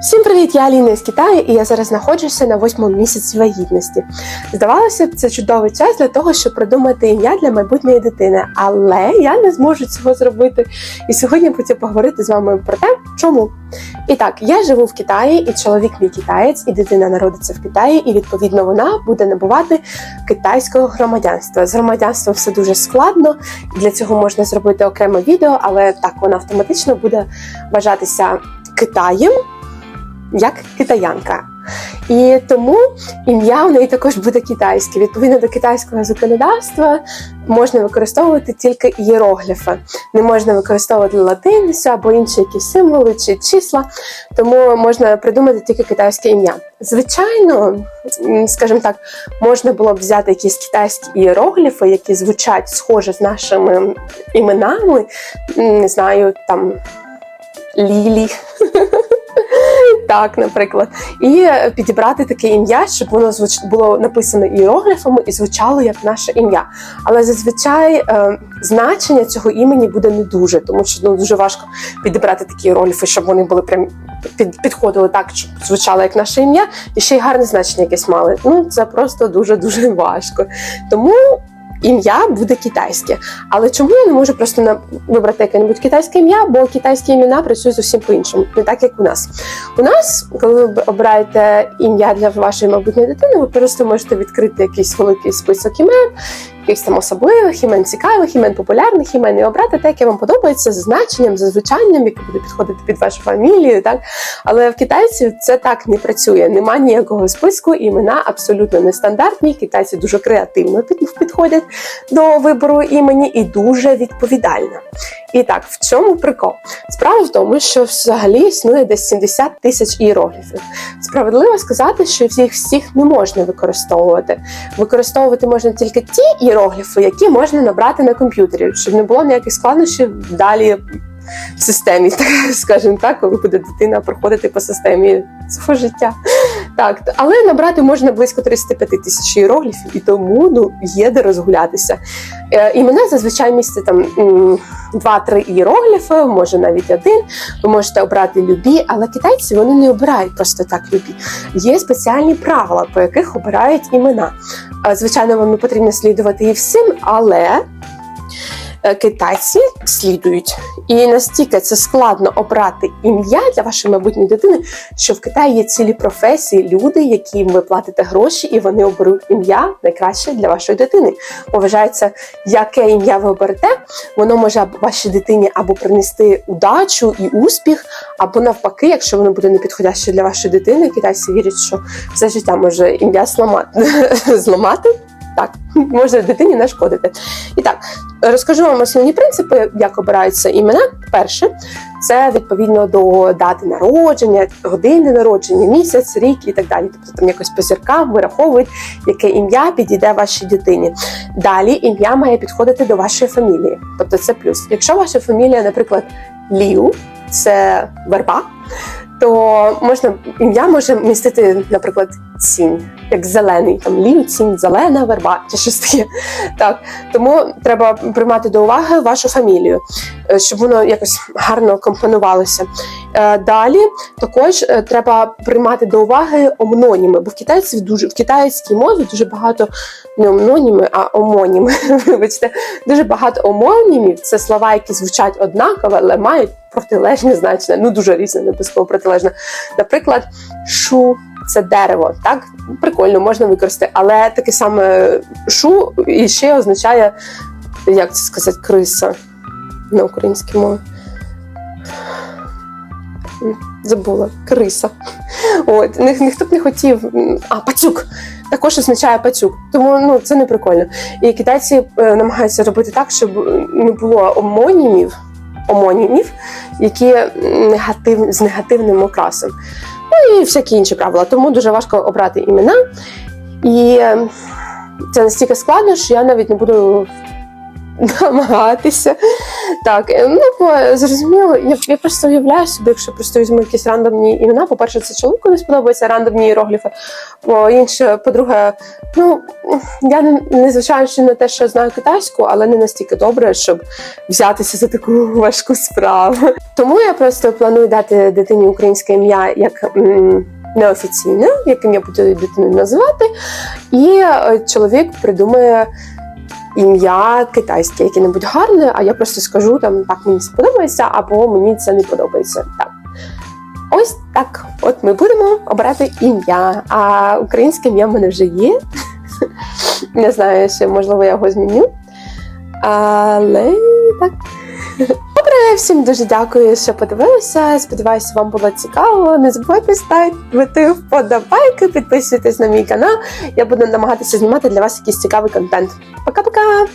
Всім привіт! Я Аліна з Китаю, і я зараз знаходжуся на восьмому місяці вагітності. Здавалося б, це чудовий час для того, щоб придумати ім'я для майбутньої дитини, але я не зможу цього зробити. І сьогодні хотів поговорити з вами про те, чому. І так, я живу в Китаї, і чоловік мій китаєць, і дитина народиться в Китаї, і відповідно вона буде набувати китайського громадянства. З громадянством все дуже складно. Для цього можна зробити окреме відео, але так вона автоматично буде вважатися Китаєм як китаянка. І тому ім'я в неї також буде китайське. Відповідно до китайського законодавства можна використовувати тільки ієрогліфи. Не можна використовувати латиницю або інші якісь символи чи числа, тому можна придумати тільки китайське ім'я. Звичайно, скажімо так, можна було б взяти якісь китайські ієрогліфи, які звучать схоже з нашими іменами. Не знаю, там Лілі. Так, наприклад, і е, підібрати таке ім'я, щоб воно звуч... було написано іерогліфами і звучало як наше ім'я. Але зазвичай е, значення цього імені буде не дуже, тому що ну дуже важко підібрати такі іерогліфи, щоб вони були прям під, підходили так, щоб звучало як наше ім'я, і ще й гарне значення якесь мали. Ну це просто дуже дуже важко. Тому. Ім'я буде китайське, але чому я не можу просто на вибрати яке-небудь китайське ім'я, бо китайські імена працюють зовсім по-іншому, не так як у нас. У нас, коли ви обираєте ім'я для вашої майбутньої дитини, ви просто можете відкрити якийсь великий список імен, якихось там особливих імен, цікавих імен, популярних імен, і обрати те, яке вам подобається, за значенням, за звучанням, яке буде підходити під вашу фамілію. Так? Але в китайців це так не працює. Нема ніякого списку, імена абсолютно нестандартні. Китайці дуже креативно підходять до вибору імені і дуже відповідально. І так, в чому прикол? Справа в тому, що взагалі існує десь 70 тисяч іерогліфів. Справедливо сказати, що їх всіх не можна використовувати. Використовувати можна тільки ті іерогліфи, які можна набрати на комп'ютері, щоб не було ніяких складнощів далі в системі, так скажімо так, коли буде дитина проходити по системі свого життя. Так, але набрати можна близько 35 тисяч іерогліфів, і тому ну, є де розгулятися. Е, імена зазвичай містять там м, два-три іерогліфи, може навіть один. Ви можете обрати любі, але китайці вони не обирають просто так любі. Є спеціальні правила, по яких обирають імена. Е, Звичайно, вам не потрібно слідувати і всім, але китайці слідують. І настільки це складно обрати ім'я для вашої майбутньої дитини, що в Китаї є цілі професії, люди, яким ви платите гроші, і вони оберуть ім'я найкраще для вашої дитини. Вважається, яке ім'я ви оберете, воно може вашій дитині або принести удачу і успіх, або навпаки, якщо воно буде непідходяще для вашої дитини, китайці вірять, що все життя може ім'я зламати. Так, може дитині нашкодити. І так, розкажу вам основні принципи, як обираються імена. Перше, це відповідно до дати народження, години народження, місяць, рік і так далі. Тобто там якось по зіркам вираховують, яке ім'я підійде вашій дитині. Далі ім'я має підходити до вашої фамілії. Тобто це плюс. Якщо ваша фамілія, наприклад, Ліу, це верба, то можна ім'я може містити, наприклад, цінь, як зелений, там лів, цінь, зелена, верба чи щось таке. Так тому треба приймати до уваги вашу фамілію, е, щоб воно якось гарно компонувалося. Е, Далі також е, треба приймати до уваги омноніми, бо в китайців дуже в китайській мові дуже багато не омноніми, а омоніми. Вибачте, дуже багато омонімів. Це слова, які звучать однаково, але мають протилежне значення. Ну дуже різне, не обов'язково протилежне. Наприклад, шу. Це дерево, так прикольно можна використати, але таке саме шу і ще означає, як це сказати, криса на українській мові. Забула криса. От ні, ніхто б не хотів. А пацюк також означає пацюк, тому ну це не прикольно. І китайці е, намагаються робити так, щоб не було омонімів, омонімів, які негатив, з негативним окрасом. Ну і всякі інші правила. Тому дуже важко обрати імена. І е, це настільки складно, що я навіть не буду намагатися. Так, е, ну бо зрозуміло, я, я просто уявляю собі, якщо просто візьму якісь рандомні імена. По-перше, це чоловіку не сподобаються рандомні іерогліфи. По інше, по-друге, ну я не, не зважаючи на те, що знаю китайську, але не настільки добре, щоб взятися за таку важку справу. Тому я просто планую дати дитині українське ім'я як. Неофіційне, яким я буду дитину називати, і е, чоловік придумає ім'я китайське, яке-небудь гарне, а я просто скажу там так мені це подобається, або мені це не подобається. Так. Ось так. От ми будемо обирати ім'я. А українське ім'я в мене вже є. Не знаю, ще можливо я його зміню. Але так. Добре, всім дуже дякую, що подивилися. Сподіваюся, вам було цікаво. Не забувайте ставити вподобайки, підписуйтесь на мій канал. Я буду намагатися знімати для вас якийсь цікавий контент. Пока-пока!